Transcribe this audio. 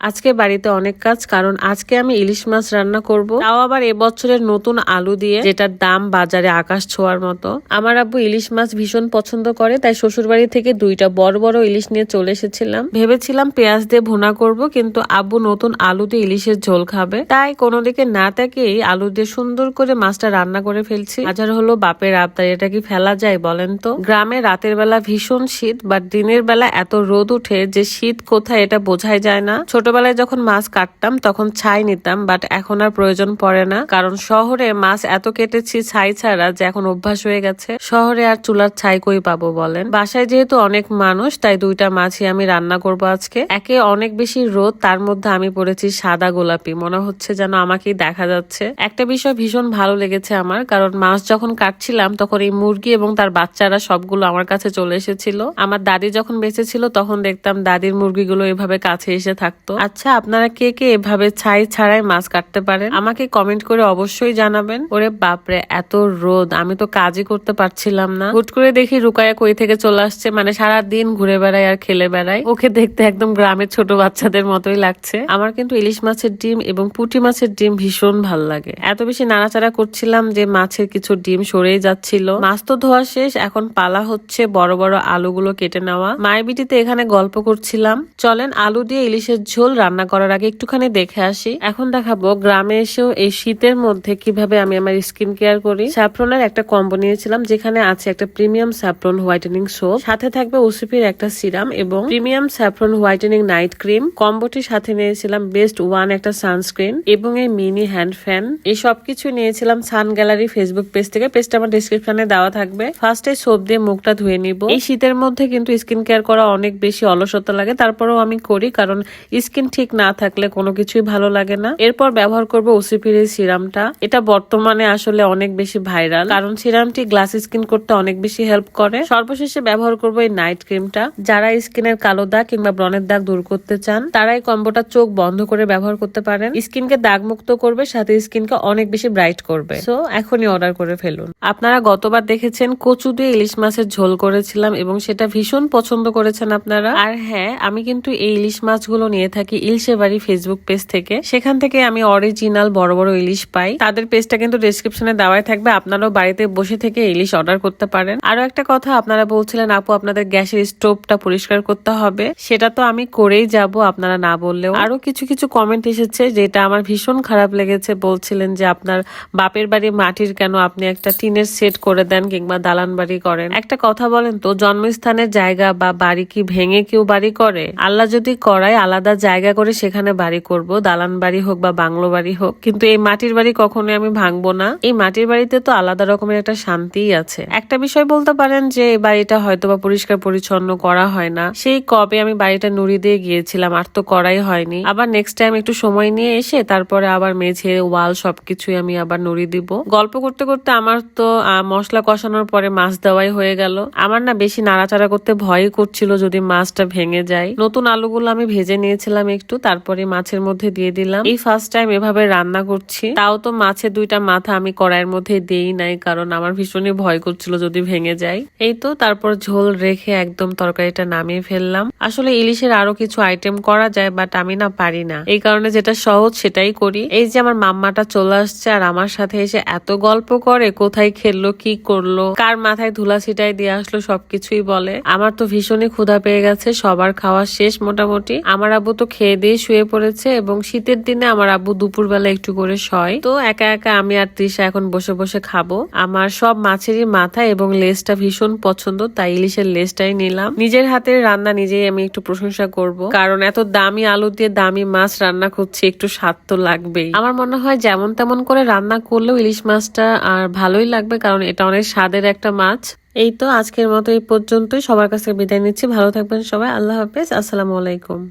আজকে বাড়িতে অনেক কাজ, কারণ আজকে আমি ইলিশ মাছ রান্না করব। তাও আবার এবছরের নতুন আলু দিয়ে, যেটার দাম বাজারে আকাশ ছোঁয়ার মতো। আমার আব্বু ইলিশ মাছ ভীষণ পছন্দ করে, তাই শ্বশুর বাড়ি থেকে দুইটা বড় বড় ইলিশ নিয়ে চলে এসেছিলাম। ভেবেছিলাম পেঁয়াজ দিয়ে ভুনা করব, কিন্তু আব্বু নতুন আলু দিয়ে ইলিশের ঝোল খাবে। তাই কোনো দিকে না তাকেই আলু দিয়ে সুন্দর করে মাছটা রান্না করে ফেলছি। হাজার হলো বাপের আবদার, এটা কি ফেলা যায় বলেন তো? গ্রামে রাতের বেলা ভীষণ শীত বাট দিনের বেলা এত রোদ উঠে যে শীত কোথায় এটা বোঝাই যায় না। ছোটবেলায় যখন মাছ কাটতাম, তখন ছাই নিতাম বাট এখন আর প্রয়োজন পড়ে না। কারণ শহরে মাছ এত কেটেছি ছাই ছাড়া যে এখন অভ্যাস হয়ে গেছে। শহরে আর চুলার ছাই কই পাবো বলেন? বাসায় যেহেতু অনেক মানুষ, তাই দুইটা মাছই আমি রান্না করব আজকে। একে অনেক বেশি রোদ, তার মধ্যে আমি পড়েছি সাদা গোলাপি। মনে হচ্ছে যেন আমাকেই দেখা যাচ্ছে। একটা বিষয় ভীষণ ভালো লেগেছে আমার, কারণ মাছ যখন কাটছিলাম, তখন এই মুরগি এবং তার বাচ্চারা সবগুলো আমার কাছে চলে এসেছিল। আমার দাদি যখন বেঁচে ছিল, তখন দেখতাম দাদির মুরগিগুলো এভাবে কাছে এসে থাকতো। আচ্ছা আপনারা কে কে এভাবে ছাই ছাড়াই মাছ কাটতে পারেন? আমাকে কমেন্ট করে অবশ্যই জানাবেন। ওরে বাপরে, এত রোদ। আমি তো কাজই করতে পারছিলাম না। হুট করে দেখি রুকায়া কই থেকে চলে আসছে। মানে সারা দিন ঘুরে বেড়ায় আর খেলে বেড়ায়। ওকে দেখতে একদম গ্রামের ছোট বাচ্চাদের মতোই লাগছে। আমার কিন্তু ইলিশ মাছের ডিম এবং পুঁটি মাছের ডিম ভীষণ ভালো লাগে। এত বেশি নাড়াচাড়া করছিলাম যে মাছের কিছু ডিম সরেই যাচ্ছিল। মাছ তো ধোয়া শেষ, এখন পালা হচ্ছে বড় বড় আলুগুলো কেটে নেওয়া। মায়ের বিটিতে এখানে গল্প করছিলাম। চলেন আলু দিয়ে ইলিশের ঝোল রান্না করার আগে একটুখানি দেখে আসি। এখন দেখাবো গ্রামে এসেও এই শীতের মধ্যে কীভাবে আমি আমার স্কিন কেয়ার করি। স্যাফ্রনের একটা কম্বো নিয়েছিলাম, যেখানে আছে একটা প্রিমিয়াম স্যাফ্রন হোয়াইটেনিং সোপ। সাথে থাকবে ওসিপির একটা সিরাম এবং premium saffron whitening night cream. কম্বোটির সাথে নিয়েছিলাম বেস্ট ওয়ান একটা সানস্ক্রিন এবং এই মিনি হ্যান্ড ফ্যান। এই সবকিছু নিয়েছিলাম সান গ্যালারি ফেসবুক পেজ থেকে। পেজটা আমার ডিসক্রিপশনে দেওয়া থাকবে। ফার্স্টে সোপ দিয়ে মুখটা ধুয়ে নিব। এই শীতের মধ্যে কিন্তু স্কিন কেয়ার করা অনেক বেশি অলসতা লাগে। তারপরেও আমি করি, কারণ স্কিন ঠিক না থাকলে কোনো কিছুই ভালো লাগে না। এরপর ব্যবহার করব ওসিপির এই সিরামটা। এটা বর্তমানে আসলে অনেক বেশি ভাইরাল, কারণ সিরামটি গ্লাস স্কিন করতে অনেক বেশি হেল্প করে। সর্বশেষে ব্যবহার করব এই নাইট ক্রিমটা। যারা স্কিনের কালো দাগ কিংবা ব্রণের দাগ দূর করতে চান, তারা এই কম্বোটা চোখ বন্ধ করে ব্যবহার করতে পারেন। স্কিনকে দাগ মুক্ত করবে, সাথে স্কিনকে অনেক বেশি ব্রাইট করবে। সো, এখনই অর্ডার করে ফেলুন। আপনারা গতবার দেখেছেন কচু দিয়ে ইলিশ মাছের ঝোল করেছিলাম এবং সেটা ভীষণ পছন্দ করেছেন আপনারা। আর হ্যাঁ আমি কিন্তু এই ইলিশ মাছগুলো নিয়ে থাকি ইলশে বাড়ি ফেসবুক পেজ থেকে, সেখান থেকে আমি অরিজিনাল বড় বড় ইলিশ পাই। তাদের পেজটা কিন্তু ডিসক্রিপশনে দেওয়াই থাকবে। আপনারাও বাড়িতে বসে থেকে ইলিশ অর্ডার করতে পারেন। আরও একটা কথা, আপনারা বলছিলেন, আপু, আপনাদের গ্যাসের স্টোভটা পরিষ্কার করতে হবে। সেটা তো আমি করেই যাব, আপনারা না বললেও। আরও কিছু কিছু কমেন্ট এসেছে, যেটা আমার ভীষণ খারাপ লেগেছে। বলছিলেন যে, আপনার বাপের বাড়ি মাটির কেন আপনি একটা টিনের সেট করে দেন কিংবা দালান বাড়ি করেন? একটা কথা বলেন তো, জন্মস্থানের জায়গা বা বাড়ি কি ভেঙে কেউ বাড়ি করে? আল্লাহ যদি করায়, আলাদা জায়গা করে সেখানে বাড়ি করব, দালান বাড়ি হোক বা বাংলো বাড়ি হোক। কিন্তু এই মাটির বাড়ি কখনোই আমি ভাঙবো না। এই মাটির বাড়িতে তো আলাদা রকমের একটা শান্তিই আছে। একটা বিষয় বলতে পারেন যে, এই বাড়িটা হয়তো বা পরিষ্কার পরিচ্ছন্ন করা হয় না। সেই কবে আমি বাড়িটা নুড়ি দিয়ে গিয়েছিলাম, আর তো করাই হয়নি। আবার নেক্সট টাইম একটু সময় নিয়ে এসে তারপরে আবার মেঝে, ওয়াল সবকিছুই আমি আবার নুড়ি দিব। গল্প করতে করতে আমার তো মশলা কষানোর পরে মাছ দেওয়াই হয়ে গেল। আমার না বেশি নাড়াচাড়া করতে ভয় করছিল যদি মাছটা ভেঙে যায়। নতুন আলুগুলো আমি ভেজে নিয়েছিলাম একটু, তারপরে মাছের মধ্যে দিয়ে দিলাম। এই ফার্স্ট টাইম এভাবে রান্না করছি। তাও তো মাছের দুইটা মাথা আমি কড়াইয়ের মধ্যে দেই নাই, কারণ আমার ভীষণই ভয় করছিল যদি ভেঙে যায়। এই তো তারপর ঝোল রেখে একদম তরকারিটা নামিয়ে ফেললাম। আসলে ইলিশের আরও কিছু আইটেম করা যায় বাট আমি না পারি না। এই কারণে যেটা সহজ সেটাই করি। এই যে আমার মাম্মাটা চলে আসছে আর আমার সাথে এসে এত গল্প করে, কোথায় খেললো, কি করল, কার মাথায় ধুলা ছিটাই দিয়ে আসলো, সবকিছুই বলে। আমার তো ভীষণই ক্ষুধা পেয়ে গেছে, সবার খাওয়া শেষ মোটামুটি। আমার আব্বু তো খেয়ে দিয়ে শুয়ে পড়েছে এবং শীতের দিনে আমার আব্বু দুপুরবেলা একটু করে শয়। তো একা একা আমি আর তৃষা এখন বসে বসে খাব। আমার সব মাছেরই মাথা এবং লেজটা ভীষণ পছন্দ, তাই ইলিশের লেজটাই নিলাম। নিজের হাতের রান্না নিজেই আমি একটু প্রশংসা করব। কারণ এত দামি আলু দিয়ে দামি মাছ রান্না করছি, একটু স্বাদ তো লাগবেই। আমার মনে হয় যেমন তেমন করে রান্না করলেও ইলিশ মাছটা আর ভালোই লাগবে, কারণ এটা অনেক স্বাদের একটা মাছ। এই তো আজকের মতো এই পর্যন্তই। সবার কাছে বিদায় নিচ্ছি। ভালো থাকবেন সবাই। আল্লাহ হাফেজ। আসসালামু আলাইকুম।